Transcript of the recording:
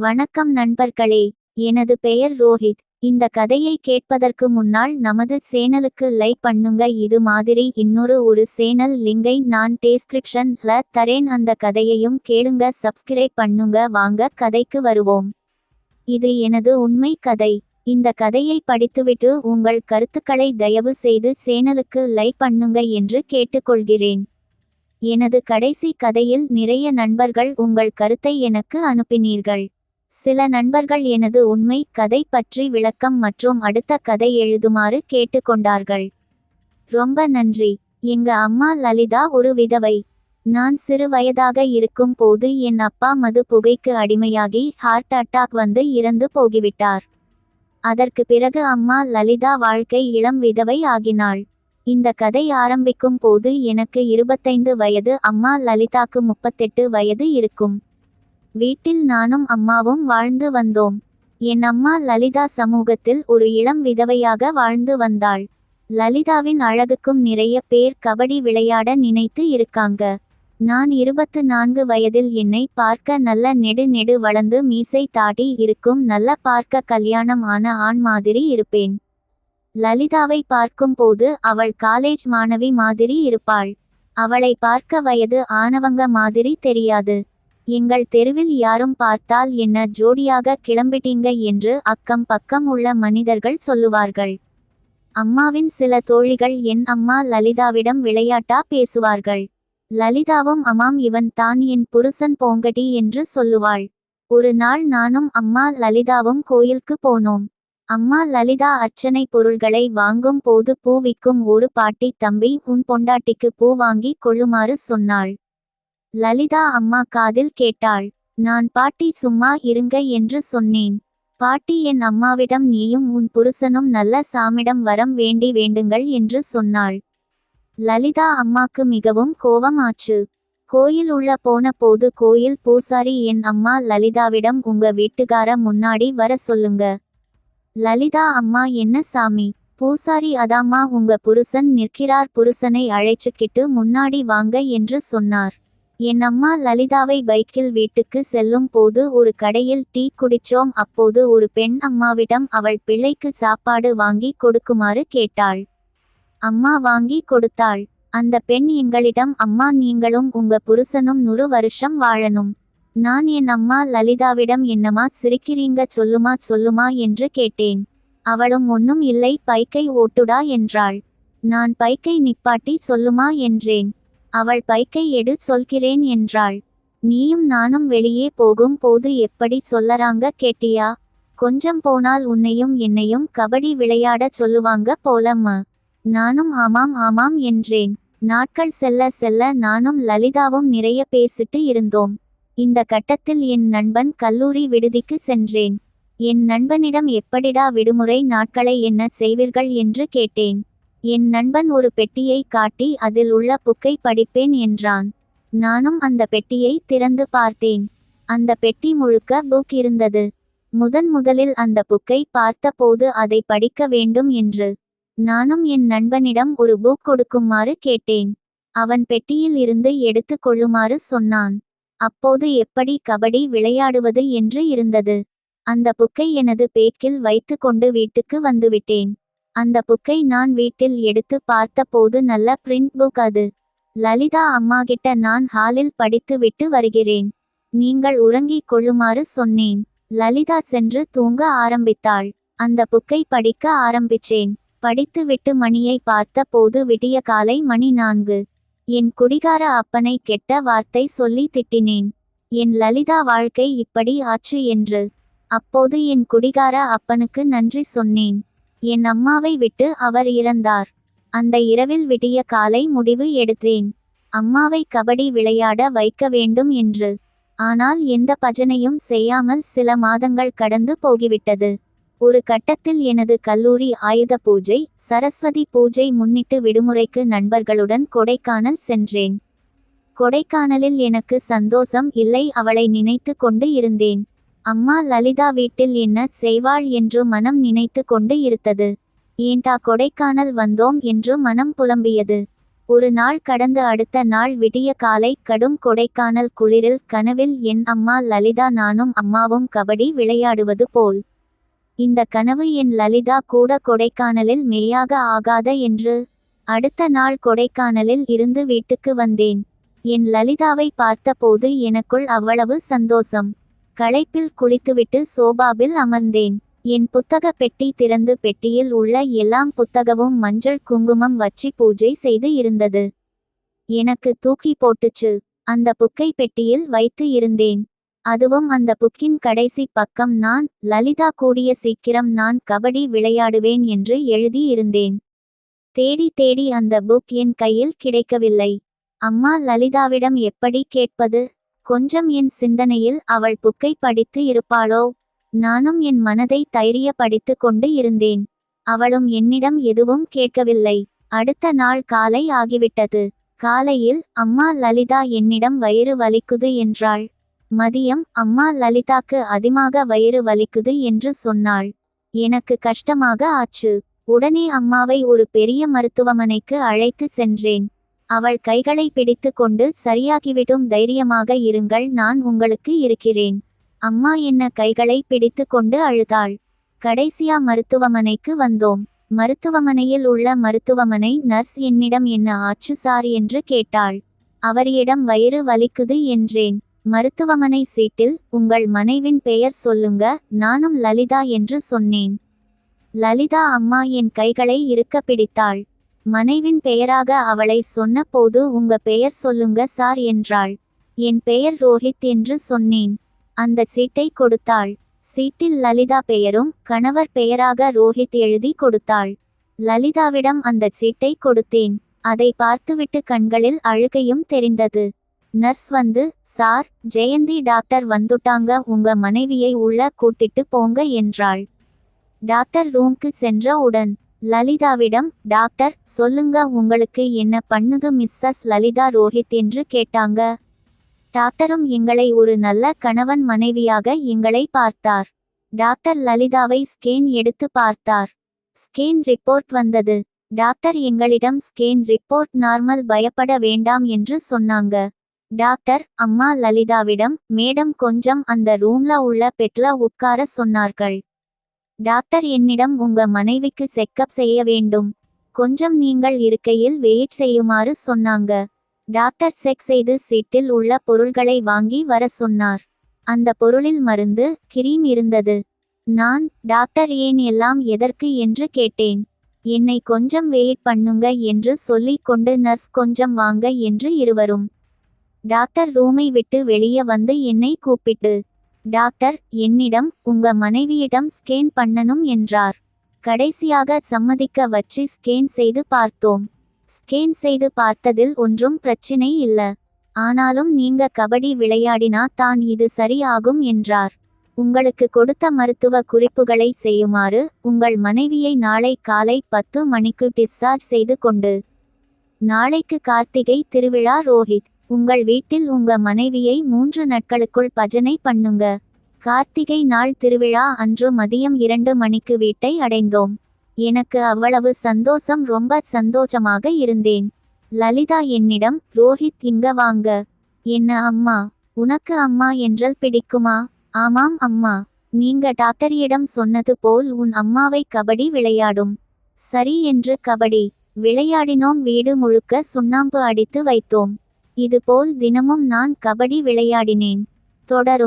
வணக்கம் நண்பர்களே எனது பெயர் ரோஹித். இந்த கதையை கேட்பதற்கு முன்னால் நமது சேனலுக்கு லைக் பண்ணுங்க. இது மாதிரி இன்னொரு ஒரு சேனல் லிங்கை நான் டேஸ்கிரிப்ஷன்ல தரேன். அந்த கதையையும் கேளுங்க சப்ஸ்கிரைப் பண்ணுங்க. வாங்க கதைக்கு வருவோம். இது எனது உண்மை கதை. இந்த கதையை படித்துவிட்டு உங்கள் கருத்துக்களை தயவு செய்து சேனலுக்கு லைக் பண்ணுங்க என்று கேட்டுக்கொள்கிறேன். எனது கடைசி கதையில் நிறைய நண்பர்கள் உங்கள் கருத்தை எனக்கு அனுப்பினீர்கள். சில நண்பர்கள் எனது உண்மை கதை பற்றி விளக்கம் மற்றும் அடுத்த கதை எழுதுமாறு கேட்டுக்கொண்டார்கள். ரொம்ப நன்றி. எங்க அம்மா லலிதா ஒரு விதவை. நான் சிறு வயதாக இருக்கும் போது என் அப்பா மது புகைக்கு அடிமையாகி ஹார்ட் அட்டாக் வந்து இறந்து போகிவிட்டார். அதற்கு பிறகு அம்மா லலிதா வாழ்க்கை இளம் விதவை ஆகினாள். இந்த கதை ஆரம்பிக்கும் போது எனக்கு இருபத்தைந்து வயது அம்மா லலிதாக்கு முப்பத்தெட்டு வயது இருக்கும். வீட்டில் நானும் அம்மாவும் வாழ்ந்து வந்தோம். என் அம்மா லலிதா சமூகத்தில் ஒரு இளம் விதவையாக வாழ்ந்து வந்தாள். லலிதாவின் அழகுக்கும் நிறைய பேர் கபடி விளையாட நினைத்து இருக்காங்க. நான் இருபத்து நான்கு வயதில் என்னை பார்க்க நல்ல நெடு நெடு வளர்ந்து மீசை தாடி இருக்கும் நல்ல பார்க்க கல்யாணம் ஆன ஆண் மாதிரி இருப்பேன். லலிதாவை பார்க்கும்போது அவள் காலேஜ் மாணவி மாதிரி இருப்பாள். அவளை பார்க்க வயது ஆனவங்க மாதிரி தெரியாது. எங்கள் தெருவில் யாரும் பார்த்தால் என்ன ஜோடியாக கிளம்பிட்டீங்க என்று அக்கம் பக்கம் உள்ள மனிதர்கள் சொல்லுவார்கள். அம்மாவின் சில தோழிகள் என் அம்மா லலிதாவிடம் விளையாட்டா பேசுவார்கள். லலிதாவும் அம்மாம் இவன் தான் என் புருஷன் போங்கடி என்று சொல்லுவாள். ஒரு நாள் நானும் அம்மா லலிதாவும் கோயிலுக்கு போனோம். அம்மா லலிதா அர்ச்சனை பொருள்களை வாங்கும் போது பூ விற்கும் ஒரு பாட்டி தம்பி உன் பொண்டாட்டிக்கு பூ வாங்கி கொள்ளுமாறு சொன்னாள். லலிதா அம்மா காதில் கேட்டாள். நான் பாட்டி சும்மா இருங்க என்று சொன்னேன். பாட்டி என் அம்மாவிடம் நீயும் உன் புருஷனும் நல்ல சாமிடம் வரம் வேண்டி வேண்டுங்கள் என்று சொன்னாள். லலிதா அம்மாக்கு மிகவும் கோபம் ஆச்சு கோயில் உள்ள போன போது கோயில் பூசாரி என் அம்மா லலிதாவிடம் உங்க வீட்டுக்கார முன்னாடி வர சொல்லுங்க. லலிதா அம்மா என்ன சாமி? பூசாரி அதாம்மா உங்க புருஷன் நிற்கிறார். புருஷனை அழைச்சுக்கிட்டு முன்னாடி வாங்க என்று சொன்னார். என் அம்மா லலிதாவை பைக்கில் வீட்டுக்கு செல்லும் போது ஒரு கடையில் டீ குடிச்சோம். அப்போது ஒரு பெண் அம்மாவிடம் அவள் பிள்ளைக்கு சாப்பாடு வாங்கி கொடுக்குமாறு கேட்டாள். அம்மா வாங்கி கொடுத்தாள். அந்த பெண் எங்களிடம் அம்மா நீங்களும் உங்க புருஷனும் நூறு வருஷம் வாழணும். நான் என் அம்மா லலிதாவிடம் என்னமா சிரிக்கிறீங்க சொல்லுமா சொல்லுமா என்று கேட்டேன். அவளும் ஒன்னும் இல்லை பைக்கை ஓட்டுடா என்றாள். நான் பைக்கை நிப்பாட்டி சொல்லுமா என்றேன். அவள் பைக்கை எடு சொல்கிறேன் என்றாள். நீயும் நானும் வெளியே போகும் போது எப்படி சொல்லறாங்க கேட்டியா? கொஞ்சம் போனால் உன்னையும் என்னையும் கபடி விளையாட சொல்லுவாங்க போலம்ம. நானும் ஆமாம் ஆமாம் என்றேன். நாட்கள் செல்ல செல்ல நானும் லலிதாவும் நிறைய பேசிட்டு இருந்தோம். இந்த கட்டத்தில் என் நண்பன் கல்லூரி விடுதிக்கு சென்றேன். என் நண்பனிடம் எப்படிடா விடுமுறை நாட்களை என்ன செய்வீர்கள் என்று கேட்டேன். என் நண்பன் ஒரு பெட்டியை காட்டி அதில் உள்ள புக்கை படிப்பேன் என்றான். நானும் அந்த பெட்டியை திறந்து பார்த்தேன். அந்த பெட்டி முழுக்க புக் இருந்தது. முதன் முதலில் அந்த புக்கை பார்த்தபோது அதை படிக்க வேண்டும் என்று. நானும் என் நண்பனிடம் ஒரு புக் கொடுக்குமாறு கேட்டேன். அவன் பெட்டியில் இருந்து எடுத்து கொள்ளுமாறு சொன்னான். அப்போது எப்படி கபடி விளையாடுவது என்று இருந்தது. அந்த புக்கை எனது பேக்கில் வைத்து கொண்டு வீட்டுக்கு வந்துவிட்டேன் அந்த புக்கை நான் வீட்டில் எடுத்து பார்த்தபோது நல்ல பிரிண்ட் புக் அது. லலிதா அம்மா கிட்ட நான் ஹாலில் படித்து விட்டு வருகிறேன். நீங்கள் உறங்கிக் கொள்ளுமாறு சொன்னேன். லலிதா சென்று தூங்க ஆரம்பித்தாள். அந்த புக்கை படிக்க ஆரம்பிச்சேன். படித்து விட்டு மணியை பார்த்த போது விடிய காலை மணி நான்கு. என் குடிகார அப்பனை கெட்ட வார்த்தை சொல்லி திட்டினேன். என் லலிதா வாழ்க்கை இப்படி ஆச்சு என்று. அப்போது என் குடிகார அப்பனுக்கு நன்றி சொன்னேன். என் அம்மாவை விட்டு அவர் இறந்தார். அந்த இரவில் விடிய காலை முடிவு எடுத்தேன். அம்மாவை கபடி விளையாட வைக்க வேண்டும் என்று. ஆனால் எந்த பஜனையும் செய்யாமல் சில மாதங்கள் கடந்து போகிவிட்டது. ஒரு கட்டத்தில் எனது கல்லூரி ஆயுத பூஜை சரஸ்வதி பூஜை முன்னிட்டு விடுமுறைக்கு நண்பர்களுடன் கொடைக்கானல் சென்றேன். கொடைக்கானலில் எனக்கு சந்தோஷம் இல்லை அவளை நினைத்து கொண்டு இருந்தேன். அம்மா லலிதா வீட்டில் என்ன செய்வாள் என்று மனம் நினைத்து கொண்டு இருந்தது ஏண்டா கொடைக்கானல் வந்தோம் என்று மனம் புலம்பியது. ஒரு நாள் கடந்து அடுத்த நாள் விடிய காலை கடும் கொடைக்கானல் குளிரில் கனவில் என் அம்மா லலிதா நானும் அம்மாவும் கபடி விளையாடுவது போல். இந்த கனவு என் லலிதா கூட கொடைக்கானலில் மெய்யாக ஆகாத என்று அடுத்த நாள் கொடைக்கானலில் இருந்து வீட்டுக்கு வந்தேன். என் லலிதாவை பார்த்தபோது எனக்குள் அவ்வளவு சந்தோஷம். களைப்பில் குளித்துவிட்டு சோபாவில் அமர்ந்தேன். என் புத்தக பெட்டி திறந்து பெட்டியில் உள்ள எல்லாம் புத்தகமும் மஞ்சள் குங்குமம் வச்சி பூஜை செய்து இருந்தது. எனக்கு தூக்கி போட்டுச்சு. அந்த புக்கை பெட்டியில் வைத்து இருந்தேன். அதுவும் அந்த புக்கின் கடைசி பக்கம் நான் லலிதா கூடிய சீக்கிரம் நான் கபடி விளையாடுவேன் என்று எழுதி இருந்தேன். தேடி தேடி அந்த புக் என் கையில் கிடைக்கவில்லை. அம்மா லலிதாவிடம் எப்படி கேட்பது? கொஞ்சம் என் சிந்தனையில் அவள் புக்கை படித்து இருப்பாளோ? நானும் என் மனதை தைரியப்படுத்து கொண்டு இருந்தேன். அவளும் என்னிடம் எதுவும் கேட்கவில்லை. அடுத்த நாள் காலை ஆகிவிட்டது. காலையில் அம்மா லலிதா என்னிடம் வயிறு வலிக்குது என்றாள். மதியம் அம்மா லலிதாக்கு அதிகமாக வயிறு வலிக்குது என்று சொன்னாள். எனக்கு கஷ்டமாக ஆச்சு. உடனே அம்மாவை ஒரு பெரிய மருத்துவமனைக்கு அழைத்து சென்றேன். அவள் கைகளை பிடித்து கொண்டு சரியாகிவிடும் தைரியமாக இருங்கள் நான் உங்களுக்கு இருக்கிறேன். அம்மா என்ன கைகளை பிடித்து கொண்டு அழுதாள். கடைசியா மருத்துவமனைக்கு வந்தோம். மருத்துவமனையில் உள்ள மருத்துவமனை நர்ஸ் என்னிடம் என்ன ஆச்சு சார் என்று கேட்டாள். அவரிடம் வயிறு வலிக்குது என்றேன். மருத்துவமனை சீட்டில் உங்கள் மனைவின் பெயர் சொல்லுங்க நானும் லலிதா என்று சொன்னேன். லலிதா அம்மா என் கைகளை இருக்க பிடித்தாள். மனைவின் பெயராக அவளை சொன்னபோது உங்க பெயர் சொல்லுங்க சார் என்றாள். என் பெயர் ரோஹித் என்று சொன்னேன். அந்த சீட்டை கொடுத்தாள். சீட்டில் லலிதா பெயரும் கணவர் பெயராக ரோஹித் எழுதி கொடுத்தாள். லலிதாவிடம் அந்த சீட்டை கொடுத்தேன். அதை பார்த்துவிட்டு கண்களில் அழுகையும் தெரிந்தது. நர்ஸ் வந்து சார் ஜெயந்தி டாக்டர் வந்துட்டாங்க உங்க மனைவியை உள்ள கூட்டிட்டு போங்க என்றாள். டாக்டர் ரூம்க்கு சென்ற உடன் லலிதாவிடம் டாக்டர் சொல்லுங்க உங்களுக்கு என்ன பண்ணுது மிஸ்ஸஸ் லலிதா ரோஹித்? என்று கேட்டாங்க. டாக்டரும் எங்களை ஒரு நல்ல கணவன் மனைவியாக எங்களை பார்த்தார். டாக்டர் லலிதாவை ஸ்கேன் எடுத்து பார்த்தார். ஸ்கேன் ரிப்போர்ட் வந்தது. டாக்டர் எங்களிடம் ஸ்கேன் ரிப்போர்ட் நார்மல் பயப்பட வேண்டாம் என்று சொன்னாங்க. டாக்டர் அம்மா லலிதாவிடம் மேடம் கொஞ்சம் அந்த ரூம்ல உள்ள பெட்ல உட்கார சொன்னார்கள். டாக்டர் என்னிடம் உங்க மனைவிக்கு செக்கப் செய்ய வேண்டும். கொஞ்சம் நீங்கள் இருக்கையில் வெயிட் செய்யுமாறு சொன்னாங்க. டாக்டர் செக் செய்து சீட்டில் உள்ள பொருள்களை வாங்கி வர சொன்னார். அந்த பொருளில் மருந்து கிரீம் இருந்தது. நான் டாக்டர் ஏன் எல்லாம் எதற்கு என்று கேட்டேன். என்னை கொஞ்சம் வெயிட் பண்ணுங்க என்று சொல்லிக் கொண்டு நர்ஸ் கொஞ்சம் வாங்க என்று இருவரும். டாக்டர் ரூமை விட்டு வெளியே வந்து என்னை கூப்பிட்டு டாக்டர் என்னிடம் உங்க மனைவியிடம் ஸ்கேன் பண்ணணும் என்றார். கடைசியாக சம்மதிக்க வச்சு ஸ்கேன் செய்து பார்த்தோம். ஸ்கேன் செய்து பார்த்ததில் ஒன்றும் பிரச்சினை இல்ல. ஆனாலும் நீங்க கபடி விளையாடினா தான் இது சரியாகும் என்றார். உங்களுக்கு கொடுத்த மருத்துவ குறிப்புகளை செய்யுமாறு உங்கள் மனைவியை நாளை காலை பத்து மணிக்கு டிஸ்சார்ஜ் செய்து கொண்டு. நாளைக்கு கார்த்திகை திருவிழா ரோஹித். உங்கள் வீட்டில் உங்க மனைவியை மூன்று நாட்களுக்குள் பஜனை பண்ணுங்க. கார்த்திகை நாள் திருவிழா அன்று மதியம் இரண்டு மணிக்கு வீட்டை அடைந்தோம். எனக்கு அவ்வளவு சந்தோஷம் ரொம்ப சந்தோஷமாக இருந்தேன். லலிதா என்னிடம் ரோஹித் இங்க வாங்க. என்ன அம்மா உனக்கு அம்மா என்றால் பிடிக்குமா? ஆமாம் அம்மா நீங்க டாக்டரியிடம் சொன்னது போல் உன் அம்மாவை கபடி விளையாடும். சரி என்று கபடி விளையாடினோம். வீடு முழுக்க சுண்ணாம்பு அடித்து வைத்தோம். இதுபோல் தினமும் நான் கபடி விளையாடினேன். தொடரும்.